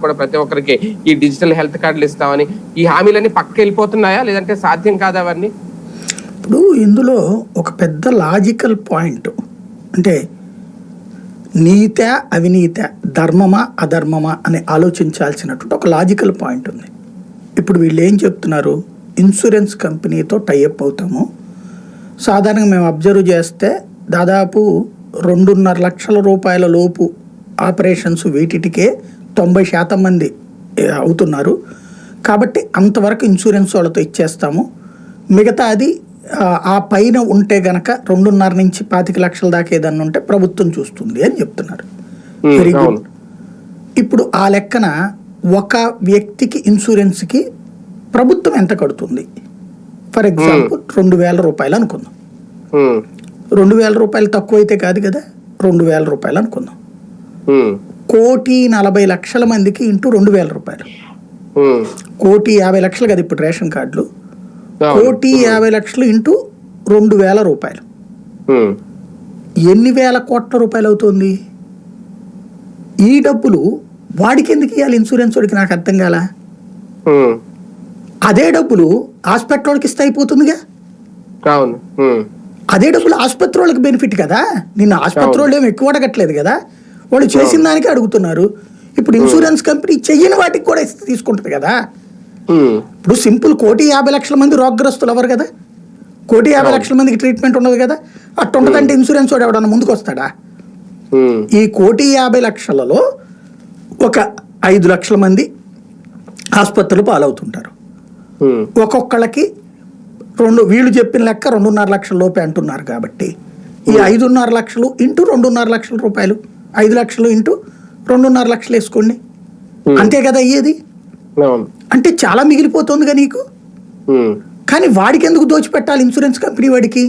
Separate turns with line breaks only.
కూడా ప్రతి ఒక్కరికి ఈ డిజిటల్ హెల్త్ కార్డులు ఇస్తామని ఈ హామీలన్నీ పక్క వెళ్ళిపోతున్నాయా? లేదంటే సాధ్యం కాదా అవన్నీ?
ఇప్పుడు ఇందులో ఒక పెద్ద లాజికల్ పాయింట్ అంటే నీత అవినీత ధర్మమా అధర్మమా అని ఆలోచించాల్సినటువంటి ఒక లాజికల్ పాయింట్ ఉంది. ఇప్పుడు వీళ్ళు ఏం చెప్తున్నారు? ఇన్సూరెన్స్ కంపెనీతో టైఅప్ అవుతాము. సాధారణంగా మేము అబ్జర్వ్ చేస్తే దాదాపు రెండున్నర లక్షల రూపాయల లోపు ఆపరేషన్స్ వీటికే తొంభై శాతం మంది అవుతున్నారు. కాబట్టి అంతవరకు ఇన్సూరెన్స్ వాళ్ళతో ఇచ్చేస్తాము. మిగతా అది ఆ, పైన ఉంటే గనక రెండున్నర నుంచి పాతిక లక్షల దాకా ఏదన్నా ఉంటే ప్రభుత్వం చూస్తుంది అని చెప్తున్నారు. Very good. ఇప్పుడు ఆ లెక్కన ఒక వ్యక్తికి ఇన్సూరెన్స్కి ప్రభుత్వం ఎంత కడుతుంది? ఫర్ ఎగ్జాంపుల్ రెండు వేల రూపాయలు అనుకుందాం. రెండు వేల రూపాయలు తక్కువ అయితే కాదు కదా? రెండు వేల రూపాయలు అనుకుందాం. కోటి నలభై లక్షల మందికి ఇంటూ రెండు వేల రూపాయలు. కోటి యాభై లక్షలు కదా ఇప్పుడు రేషన్ కార్డులు. కోటి యాభై లక్షలు ఇంటూ రెండు వేల రూపాయలు. ఎన్ని వేల కోట్ల రూపాయలు అవుతుంది? ఈ డబ్బులు వాడికి ఎందుకు ఇవ్వాలి ఇన్సూరెన్స్ వాడికి నాకు అర్థం కాల. అదే డబ్బులు హాస్పిటల్ వాళ్ళకి ఇస్తే అయిపోతుందిగా. అదే డబ్బులు ఆసుపత్రి వాళ్ళకి బెనిఫిట్ కదా? నిన్న ఆసుపత్రి వాళ్ళు ఏమి ఎక్కువ అడగట్లేదు కదా? వాళ్ళు చేసిన దానికి అడుగుతున్నారు. ఇప్పుడు ఇన్సూరెన్స్ కంపెనీ చెయ్యని వాటికి కూడా ఇస్తే తీసుకుంటుంది కదా. ఇప్పుడు సింపుల్ కోటి యాభై లక్షల మంది రోగగ్రస్తులు ఎవరు కదా? కోటి యాభై లక్షల మందికి ట్రీట్మెంట్ ఉండదు కదా? అట్టు ఉండదంటే ఇన్సూరెన్స్ వాడు ఎవడన్నా ముందుకు వస్తాడా ఈ కోటి యాభై లక్షలలో ఒక ఐదు లక్షల మంది ఆసుపత్రులు పాలవుతుంటారు. ఒక్కొక్కళ్ళకి రెండు వీళ్ళు చెప్పిన లెక్క రెండున్నర లక్షల లోపే అంటున్నారు కాబట్టి ఈ ఐదున్నర లక్షలు ఇంటూ రెండున్నర లక్షల రూపాయలు ఐదు లక్షలు ఇంటూ రెండున్నర లక్షలు వేసుకోండి. అంతే కదా అయ్యేది? అంటే చాలా మిగిలిపోతుందిగా నీకు? కానీ వాడికి ఎందుకు దోచిపెట్టాలి ఇన్సూరెన్స్ కంపెనీ వాడికి.